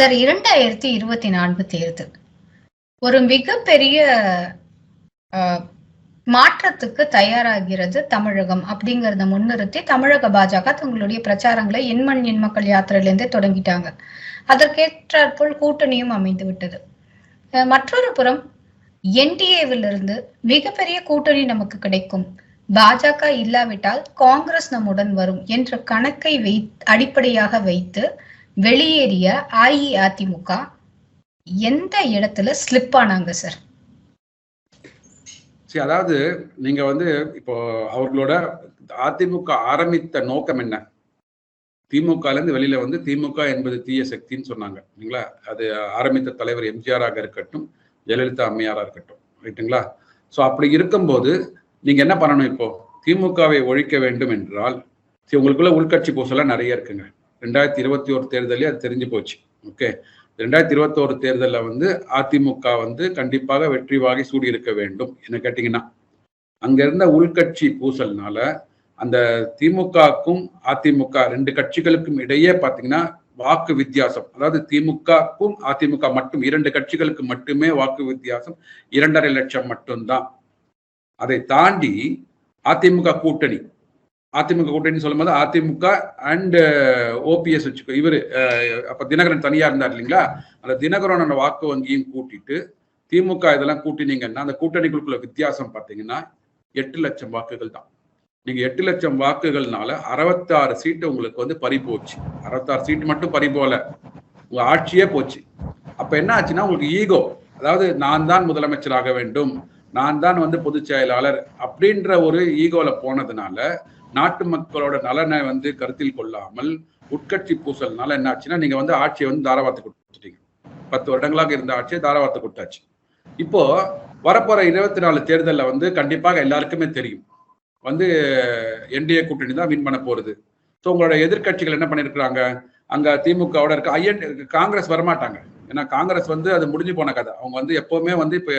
Sir இரண்டாயிரத்தி இருபத்தி நான்கு தேர்தல். ஒரு மிகப்பெரிய மாற்றத்துக்கு தயாராகிறது தமிழகம் அப்படிங்கறத முன்னிறுத்தி தமிழக பாஜக தங்களுடைய பிரச்சாரங்களை எண்மண் எண் மக்கள் யாத்திரையிலேருந்தே தொடங்கிட்டாங்க. அதற்கேற்றாற்போல் கூட்டணியும் அமைந்து விட்டது. மற்றொரு புறம் என்டிஏவிலிருந்து மிகப்பெரிய கூட்டணி நமக்கு கிடைக்கும். பாஜக இல்லாவிட்டால் காங்கிரஸ் நம்முடன் வரும் என்ற கணக்கை வை அடிப்படையாக வைத்து வெளியேறிய அஇஅதிமுக எந்த இடத்துல ஸ்லிப் ஆனாங்க சார் சரி அதாவது நீங்க வந்து இப்போ அவர்களோட அதிமுக ஆரம்பித்த நோக்கம் என்ன? திமுகலேருந்து வெளியில வந்து திமுக என்பது தீய சக்தின்னு சொன்னாங்க இல்லைங்களா? அது ஆரம்பித்த தலைவர் எம்ஜிஆராக இருக்கட்டும் ஜெயலலிதா அம்மையாரா இருக்கட்டும் ரைட்டுங்களா? ஸோ அப்படி இருக்கும்போது நீங்க என்ன பண்ணணும் இப்போ? திமுகவை ஒழிக்க வேண்டும் என்றால் சரி, உங்களுக்குள்ள உள்கட்சி பூசலாம் நிறைய இருக்குங்க. ரெண்டாயிரத்தி இருபத்தி ஒரு தேர்தலே அது தெரிஞ்சு போச்சு. ஓகே? ரெண்டாயிரத்தி இருபத்தோரு தேர்தலில் வந்து அதிமுக வந்து கண்டிப்பாக வெற்றி வாகி சூடி இருக்க வேண்டும் என்ன கேட்டிங்கன்னா அங்கே இருந்த உள்கட்சி பூசல்னால அந்த திமுகக்கும் அதிமுக ரெண்டு கட்சிகளுக்கும் இடையே பார்த்தீங்கன்னா வாக்கு வித்தியாசம் அதாவது திமுகக்கும் அதிமுக மட்டும் இரண்டு கட்சிகளுக்கு மட்டுமே வாக்கு வித்தியாசம் இரண்டரை லட்சம் மட்டும்தான். அதை தாண்டி அதிமுக கூட்டணி அதிமுக கூட்டணி சொல்லும்போது அதிமுக அண்ட் ஓபிஎஸ் uh, வச்சுக்கோ. இவர் uh, அப்ப தினகரன் தனியா இருந்தார் இல்லைங்களா? அந்த தினகரனோட வாக்கு வங்கியும் கூட்டிட்டு திமுக இதெல்லாம் கூட்டினீங்கன்னா அந்த கூட்டணிக்குள்ள வித்தியாசம் பார்த்தீங்கன்னா எட்டு லட்சம் வாக்குகள் தான். நீங்க எட்டு லட்சம் வாக்குகள்னால அறுபத்தாறு சீட்டு உங்களுக்கு வந்து பறி போச்சு. அறுபத்தாறு சீட்டு மட்டும் பறி போல உங்க ஆட்சியே போச்சு. அப்ப என்ன ஆச்சுன்னா உங்களுக்கு ஈகோ அதாவது நான் தான் முதலமைச்சராக வேண்டும் நான் தான் வந்து பொதுச் செயலாளர் அப்படின்ற ஒரு ஈகோல போனதுனால நாட்டு மக்களோட நலனை வந்து கருத்தில் கொள்ளாமல் உட்கட்சி பூசல்னால என்ன ஆச்சுன்னா நீங்க வந்து ஆட்சியை வந்து தாராவாத்து கொடுத்துட்டீங்க. பத்து வருடங்களாக இருந்த ஆட்சியை தாராவாத்து கொடுத்தாச்சு. இப்போ வரப்போற இருபத்தி நாலு தேர்தலில் வந்து கண்டிப்பாக எல்லாருக்குமே தெரியும். வந்து என்டிஏ கூட்டணி தான் வின் பண்ண போறது ஸோ உங்களோட எதிர்க்கட்சிகள் என்ன பண்ணிருக்கிறாங்க? அங்க திமுகவோட இருக்க ஐஎன் காங்கிரஸ் வரமாட்டாங்க. ஏன்னா காங்கிரஸ் வந்து அது முடிஞ்சு போன கதை. அவங்க வந்து எப்பவுமே வந்து இப்போ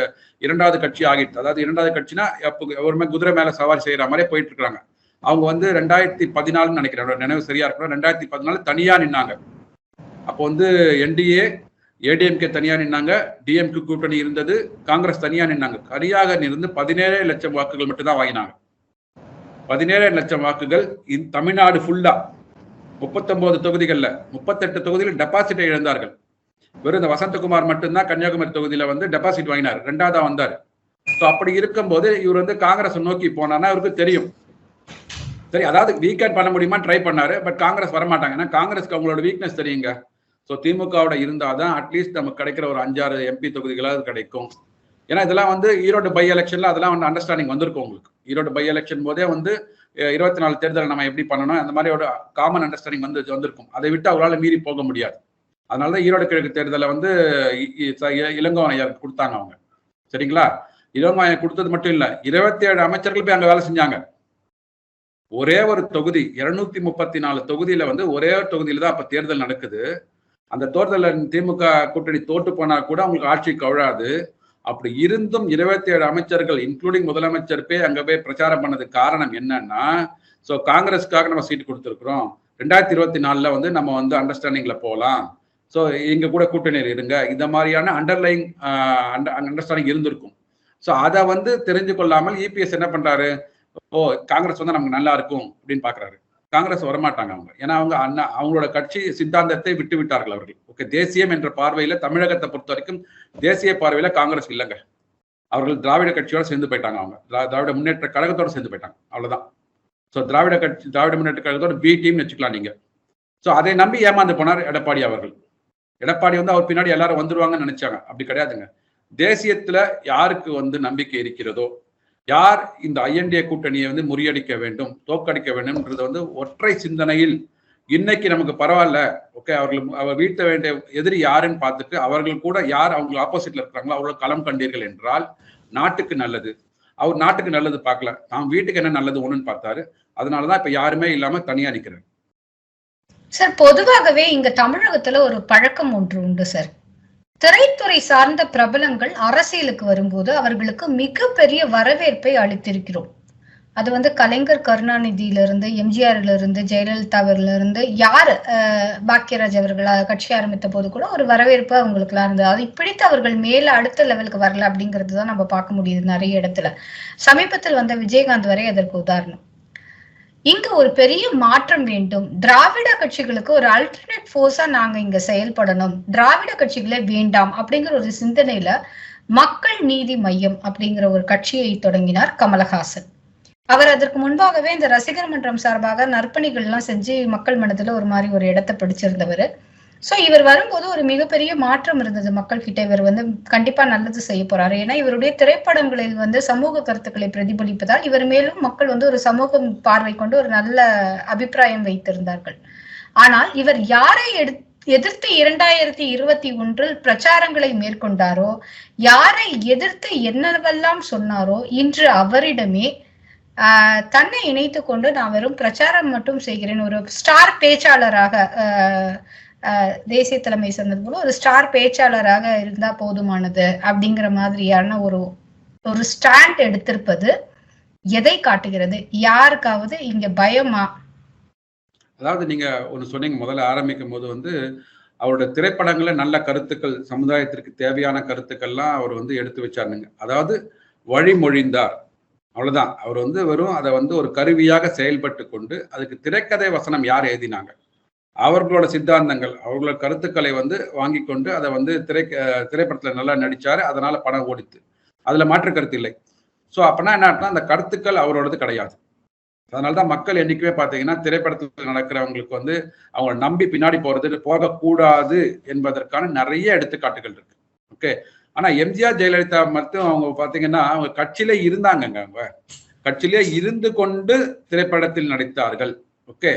இரண்டாவது கட்சி ஆகிட்டு அதாவது இரண்டாவது கட்சினா எப்போ எவருமே குதிரை மேல சவாரி செய்யற மாதிரியே போயிட்டு இருக்காங்க. அவங்க வந்து ரெண்டாயிரத்தி பதினாலுன்னு நினைக்கிறேன். நினைவு சரியா இருக்கிறோம் ரெண்டாயிரத்தி பதினாலு தனியா நின்னாங்க. அப்போ வந்து என்டிஏ ஏடிஎம்கே தனியா நின்னாங்க. டிஎம்கே கூட்டணி இருந்தது. காங்கிரஸ் தனியா நின்னாங்க. தனியாக இருந்து பதினேழு லட்சம் வாக்குகள் மட்டும்தான் வாங்கினாங்க. பதினேழு லட்சம் வாக்குகள் இந் தமிழ்நாடு ஃபுல்லா முப்பத்தொன்பது தொகுதிகளில் முப்பத்தெட்டு தொகுதியில் டெபாசிட்டை இழந்தார்கள். வெறும் இந்த வசந்தகுமார் மட்டும்தான் கன்னியாகுமரி தொகுதியில வந்து டெபாசிட் வாங்கினார். ரெண்டாவதா வந்தார். ஸோ அப்படி இருக்கும்போது இவர் வந்து காங்கிரஸ் நோக்கி போனார்னா அவருக்கு தெரியும். சரி அதாவது வீக்கெண்ட் பண்ண முடியுமா? ட்ரை பண்ணாரு. பட் காங்கிரஸ் வரமாட்டாங்க. ஏன்னா காங்கிரஸ்க்கு அவங்களோட வீக்னஸ் தெரியுங்க. ஸோ திமுகவோட இருந்தாதான் அட்லீஸ்ட் நமக்கு கிடைக்கிற ஒரு அஞ்சாறு எம்பி தொகுதிகளாவது கிடைக்கும். ஏன்னா இதெல்லாம் வந்து ஈரோடு பை எலெக்ஷன்ல அதெல்லாம் வந்து அண்டர்ஸ்டாண்டிங் வந்திருக்கும் உங்களுக்கு. ஈரோடு பை எலெக்ஷன் போதே வந்து இருபத்தி நாலு தேர்தல் நம்ம எப்படி பண்ணணும்? அந்த மாதிரி ஒரு காமன் அண்டர்ஸ்டாண்டிங் வந்து வந்திருக்கும். அதை விட்டு அவரால் மீறி போக முடியாது. அதனால தான் ஈரோடு கிழக்கு தேர்தலை வந்து இளங்கோவன் கொடுத்தாங்க அவங்க. சரிங்களா? இளங்கோவன் ஐயா கொடுத்தது மட்டும் இல்ல. இருபத்தி ஏழு அமைச்சர்கள் போய் அங்க வேலை செஞ்சாங்க. ஒரே ஒரு தொகுதி இருநூத்தி முப்பத்தி நாலு தொகுதியில வந்து ஒரே ஒரு தொகுதியில தான் அப்ப தேர்தல் நடக்குது. அந்த தேர்தலில் திமுக கூட்டணி தோட்டு போனா கூட அவங்களுக்கு ஆட்சி கவிழாது. அப்படி இருந்தும் இருபத்தி ஏழு அமைச்சர்கள் இன்க்ளூடிங் முதலமைச்சர் போய் அங்க போய் பிரச்சாரம் பண்ணதுக்கு காரணம் என்னன்னா சோ காங்கிரஸ்க்காக நம்ம சீட் கொடுத்துருக்குறோம். ரெண்டாயிரத்தி இருபத்தி நாலுல வந்து நம்ம வந்து அண்டர்ஸ்டாண்டிங்ல போகலாம் ஸோ எங்க கூட கூட்டணியில் இருங்க. இந்த மாதிரியான அண்டர்லைன் அண்டர்ஸ்டாண்டிங் இருந்திருக்கும். ஸோ அதை வந்து தெரிஞ்சு கொள்ளாமல் இபிஎஸ் என்ன பண்றாரு? ஓ காங்கிரஸ் வந்து நமக்கு நல்லா இருக்கும் அப்படின்னு பாக்குறாரு. காங்கிரஸ் வரமாட்டாங்க அவங்க. ஏன்னா அவங்க அண்ணா அவங்களோட கட்சி சித்தாந்தத்தை விட்டு விட்டார்கள் அவர்கள். ஓகே தேசியம் என்ற பார்வையில தமிழகத்தை பொறுத்த வரைக்கும் தேசிய பார்வையில காங்கிரஸ் இல்லைங்க. அவர்கள் திராவிட கட்சியோட சேர்ந்து போயிட்டாங்க அவங்க. திராவிட முன்னேற்ற கழகத்தோட சேர்ந்து போயிட்டாங்க. அவ்வளவுதான். ஸோ திராவிட கட்சி திராவிட முன்னேற்ற கழகத்தோட பி டீம்னு வச்சுக்கலாம் நீங்க. ஸோ அதை நம்பி ஏமாந்து போனார் எடப்பாடி அவர்கள். எடப்பாடி வந்து அவர் பின்னாடி எல்லாரும் வந்துருவாங்கன்னு நினைச்சாங்க. அப்படி கிடையாதுங்க. தேசியத்துல யாருக்கு வந்து நம்பிக்கை இருக்கிறதோ யார் இந்த ஐஎன்டிஏ கூட்டணியை வந்து முறியடிக்க வேண்டும் தோற்கடிக்க வேண்டும்ன்றது வந்து ஒற்றை சிந்தனையில் இன்னைக்கு நமக்கு பரவாயில்ல. ஓகே அவர்கள் அவர் வீழ்த்த வேண்டிய எதிரி யாருன்னு பார்த்துட்டு அவர்கள் கூட யார் அவங்க ஆப்போசிட்ல இருக்கிறாங்களோ அவ்வளவு களம் கண்டீர்கள் என்றால் நாட்டுக்கு நல்லது. அவர் நாட்டுக்கு நல்லது பார்க்கல. நான் வீட்டுக்கு என்ன நல்லது ஒண்ணுன்னு பார்த்தாரு. அதனாலதான் இப்ப யாருமே இல்லாம தனியா நிக்கிறேன் சார் பொதுவாகவே இங்க தமிழகத்துல ஒரு பழக்கம் ஒன்று உண்டு சார். திரைத்துறை சார்ந்த பிரபலங்கள் அரசியலுக்கு வரும்போது அவர்களுக்கு மிகப்பெரிய வரவேற்பை அளித்திருக்கிறோம். அது வந்து கலைஞர் கருணாநிதியில இருந்து எம்ஜிஆர்ல இருந்து ஜெயலலிதாவில இருந்து யாரு அஹ், பாக்யராஜ் அவர்கள் கட்சி ஆரம்பித்த போது கூட ஒரு வரவேற்பு அவங்களுக்குலாம் இருந்தது. அது இப்படித்து அவர்கள் மேல அடுத்த லெவலுக்கு வரல அப்படிங்கிறது தான் நம்ம பார்க்க முடியுது நிறைய இடத்துல. சமீபத்தில் வந்த விஜயகாந்த் வரை அதற்கு உதாரணம். இங்க ஒரு பெரிய மாற்றம் வேண்டும். திராவிட கட்சிகளுக்கு ஒரு அல்டர்னேட் ஃபோர்ஸா நாங்க இங்க செயல்படணும். திராவிட கட்சிகளே வேண்டாம் அப்படிங்கிற ஒரு சிந்தனையில மக்கள் நீதி மையம் அப்படிங்கிற ஒரு கட்சியை தொடங்கினார் கமலஹாசன். அவர் அதற்கு முன்பாகவே இந்த ரசிகர் மன்றம் சார்பாக நற்பணிகள் எல்லாம் செஞ்சு மக்கள் மனதுல ஒரு மாதிரி ஒரு இடத்தை பிடிச்சிருந்தவர். சோ இவர் வரும்போது ஒரு மிகப்பெரிய மாற்றம் இருந்தது மக்கள் கிட்ட இவர் வந்து கண்டிப்பா நல்லது செய்ய போறாரு. ஏன்னா இவருடைய திரைப்படங்களில் வந்து சமூக கருத்துக்களை பிரதிபலிப்பதால் இவர் மேலும் மக்கள் வந்து ஒரு சமூக பார்வை கொண்டு ஒரு நல்ல அபிப்பிராயம் வைத்திருந்தார்கள். ஆனால் இவர் யாரை எடு எதிர்த்து இரண்டாயிரத்தி இருபத்தி ஒன்றில் பிரச்சாரங்களை மேற்கொண்டாரோ யாரை எதிர்த்து என்னவெல்லாம் சொன்னாரோ இன்று அவரிடமே ஆஹ், தன்னை இணைத்து கொண்டு நான் வெறும் பிரச்சாரம் மட்டும் செய்கிறேன். ஒரு ஸ்டார் பேச்சாளராக தேசிய தலைமை சொன்னது போல ஒரு ஸ்டார் பேச்சாளராக இருந்தா போதுமானது அப்படிங்கிற மாதிரியான ஒரு ஒரு ஸ்டாண்ட் எடுத்திருப்பது எதை காட்டுகிறது? யாருக்காவது இங்க பயமா? அதாவது நீங்க ஒன்று சொன்னீங்க முதல்ல ஆரம்பிக்கும் போது வந்து அவரோட திரைப்படங்களில் நல்ல கருத்துக்கள் சமுதாயத்திற்கு தேவையான கருத்துக்கள்லாம் அவர் வந்து எடுத்து வச்சாருங்க. அதாவது வழிமொழிந்தார். அவ்வளவுதான். அவர் வந்து வெறும் அதை வந்து ஒரு கருவியாக செயல்பட்டு கொண்டு அதுக்கு திரைக்கதை வசனம் யார் எழுதினாங்க? அவர்களோட சித்தாந்தங்கள் அவர்களோட கருத்துக்களை வந்து வாங்கி கொண்டு அதை வந்து திரை திரைப்படத்தில் நல்லா நடிச்சாரு. அதனால படம் ஓடித்து. அதுல மாற்று கருத்து இல்லை. ஸோ அப்பனா என்ன அந்த கருத்துக்கள் அவரோடது கிடையாது. அதனால தான் மக்கள் என்றைக்குமே பார்த்தீங்கன்னா திரைப்படத்தில் நடக்கிறவங்களுக்கு வந்து அவங்க நம்பி பின்னாடி போறது போகக்கூடாது என்பதற்கான நிறைய எடுத்துக்காட்டுகள் இருக்கு. ஓகே? ஆனா எம்ஜிஆர் ஜெயலலிதா மட்டும் அவங்க பார்த்தீங்கன்னா அவங்க கட்சியிலே இருந்தாங்கங்க அவங்க. கட்சியிலே இருந்து கொண்டு திரைப்படத்தில் நடித்தார்கள். ஓகே?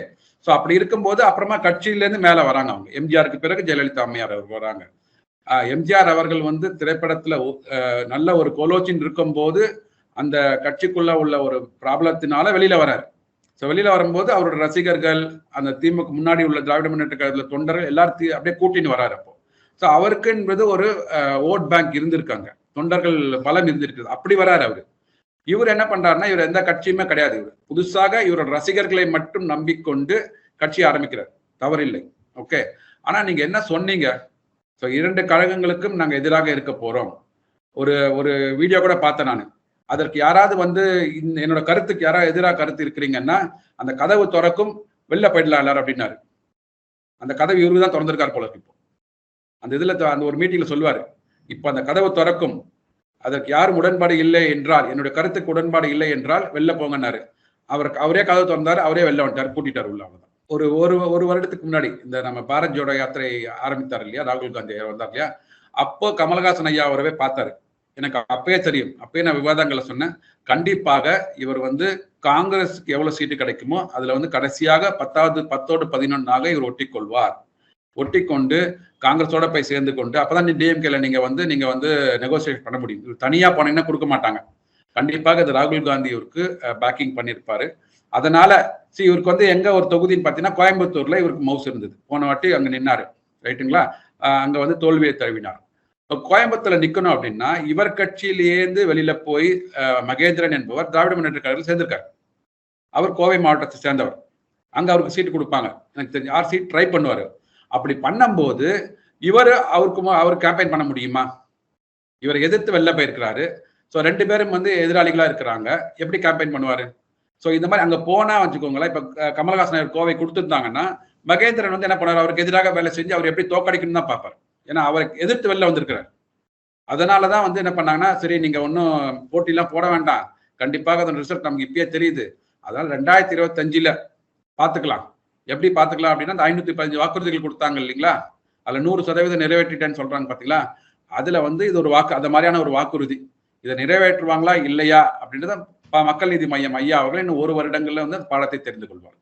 ஸோ அப்படி இருக்கும்போது அப்புறமா கட்சியிலேருந்து மேலே வராங்க அவங்க. எம்ஜிஆருக்கு பிறகு ஜெயலலிதா அம்மையார் அவர் வராங்க. எம்ஜிஆர் அவர்கள் வந்து திரைப்படத்தில் நல்ல ஒரு கொலோச்சின் இருக்கும்போது அந்த கட்சிக்குள்ள உள்ள ஒரு ப்ராப்ளத்தினால வெளியில வராரு. ஸோ வெளியில வரும்போது அவரோட ரசிகர்கள் அந்த திமுக முன்னாடி உள்ள திராவிட முன்னேற்ற கழகத்தில் தொண்டர்கள் எல்லாத்தையும் அப்படியே கூட்டின்னு வராரு அப்போ. ஸோ அவருக்குன்றது ஒரு ஓட் பேங்க் இருந்திருக்காங்க. தொண்டர்கள் பலம் இருந்திருக்குது. அப்படி வராரு அவரு. இவர் என்ன பண்றாருன்னா இவர் எந்த கட்சியுமே கிடையாது இவர். புதுசாக இவரோட ரசிகர்களை மட்டும் நம்பிக்கொண்டு கட்சி ஆரம்பிக்கிறார். தவறில்லை. ஓகே ஆனா நீங்க என்ன சொன்னீங்க? ஸோ இரண்டு கழகங்களுக்கும் நாங்கள் எதிராக இருக்க போறோம். ஒரு ஒரு வீடியோ கூட பார்த்தேன் நான். அதற்கு யாராவது வந்து என்னோட கருத்துக்கு யாராவது எதிராக கருத்து இருக்கிறீங்கன்னா அந்த கதவு திறக்கும் வெளில போயிடலாம் எல்லாரும் அப்படின்னாரு. அந்த கதவு இவரு தான் திறந்திருக்கார் போல இருக்கு இப்போ. அந்த இதுல த- அந்த ஒரு மீட்டிங்ல சொல்லுவாரு. இப்போ அந்த கதவு திறக்கும் அதற்கு யாரும் உடன்பாடு இல்லை என்றால் என்னுடைய கருத்துக்கு உடன்பாடு இல்லை என்றால் வெளில போங்கன்னாரு. அவருக்கு அவரே கதவு திறந்தாரு அவரே வெளில வந்துட்டார் கூட்டிட்டார் உள்ள அவ்வளவுதான். ஒரு ஒரு ஒரு வருடத்துக்கு முன்னாடி இந்த நம்ம பாரத் ஜோடோ யாத்திரை ஆரம்பித்தார் இல்லையா? ராகுல் காந்தி வந்தார் இல்லையா? அப்போ கமல்ஹாசன் ஐயா அவரவே பார்த்தாரு. எனக்கு அப்பயே தெரியும். அப்பயே நான் விவாதங்களை சொன்னேன். கண்டிப்பாக இவர் வந்து காங்கிரஸுக்கு எவ்வளவு சீட்டு கிடைக்குமோ அதுல வந்து கடைசியாக பத்தாவது பத்தோடு பதினொன்னாக இவர் ஒட்டி கொள்வார் ஒட்டி கொண்டு காங்கிரஸோட போய் சேர்ந்து கொண்டு அப்பதான் டிஎம்கேல நீங்க வந்து நீங்க வந்து நெகோசியேட் பண்ண முடியும். தனியா போனீங்கன்னா கொடுக்க மாட்டாங்க. கண்டிப்பாக இது ராகுல் காந்தி இவருக்கு பேக்கிங் பண்ணியிருப்பாரு. அதனால சி இவருக்கு வந்து எங்க ஒரு தொகுதின்னு பார்த்தீங்கன்னா கோயம்புத்தூர்ல இவருக்கு மவுஸ் இருந்தது. போன வாட்டி அங்க நின்னாரு. ரைட்டுங்களா? அங்க வந்து தோல்வியை தழுவினார். இப்போ கோயம்புத்தூர்ல நிக்கணும் அப்படின்னா இவர் கட்சியிலேருந்து வெளியில போய் மகேந்திரன் என்பவர் திராவிட முன்னேற்ற கழகத்தில் சேர்ந்திருக்காரு. அவர் கோவை மாவட்டத்தை சேர்ந்தவர். அங்க அவருக்கு சீட்டு கொடுப்பாங்க. எனக்கு தெரிஞ்சு ஆறு சீட் ட்ரை பண்ணுவாரு. அப்படி பண்ணும்போது இவர் அவருக்கு அவர் கேம்பெயின் பண்ண முடியுமா? இவர் எதிர்த்து வெளில போயிருக்கிறாரு. ஸோ ரெண்டு பேரும் வந்து எதிராளிகளாக இருக்கிறாங்க. எப்படி கேம்பெயின் பண்ணுவார்? ஸோ இந்த மாதிரி அங்கே போனால் வச்சுக்கோங்களேன் இப்போ கமல்ஹாசன் கமலஹாசன் அவர் கோவை கொடுத்துருந்தாங்கன்னா மகேந்திரன் வந்து என்ன பண்ணார் அவருக்கு எதிராக வேலை செஞ்சு அவர் எப்படி தோக்கடிக்கணும்னு தான் பார்ப்பார். ஏன்னா அவருக்கு எதிர்த்து வெளில வந்திருக்கிறார். அதனால தான் வந்து என்ன பண்ணாங்கன்னா சரி நீங்கள் ஒன்றும் போட்டிலாம் போட வேண்டாம். கண்டிப்பாக அதன் ரிசல்ட் நமக்கு இப்பயே தெரியுது. அதனால ரெண்டாயிரத்தி இருபத்தஞ்சில் பார்த்துக்கலாம். எப்படி பார்த்துக்கலாம் அப்படின்னா அந்த ஐநூத்தி பதினஞ்சு வாக்குறுதிகள் கொடுத்தாங்க இல்லைங்களா? அதுல நூறு சதவீதம் நிறைவேற்றிட்டேன்னு சொல்றாங்க பாத்தீங்களா? அதுல வந்து இது ஒரு வாக்கு அந்த மாதிரியான ஒரு வாக்குறுதி. இதை நிறைவேற்றுவாங்களா இல்லையா? அப்படின்றத மக்கள் நீதி மையம் ஐயா அவர்கள் இன்னும் ஒரு வருடங்கள்ல வந்து அந்த பாடத்தை தெரிந்து கொள்வார்.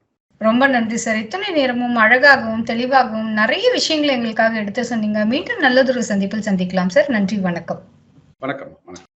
ரொம்ப நன்றி சார். இத்தனை நேரமும் அழகாகவும் தெளிவாகவும் நிறைய விஷயங்களை எங்களுக்காக எடுத்து சொன்னீங்க. மீண்டும் நல்லதொரு சந்திப்பில் சந்திக்கலாம் சார். நன்றி வணக்கம். வணக்கம் வணக்கம்.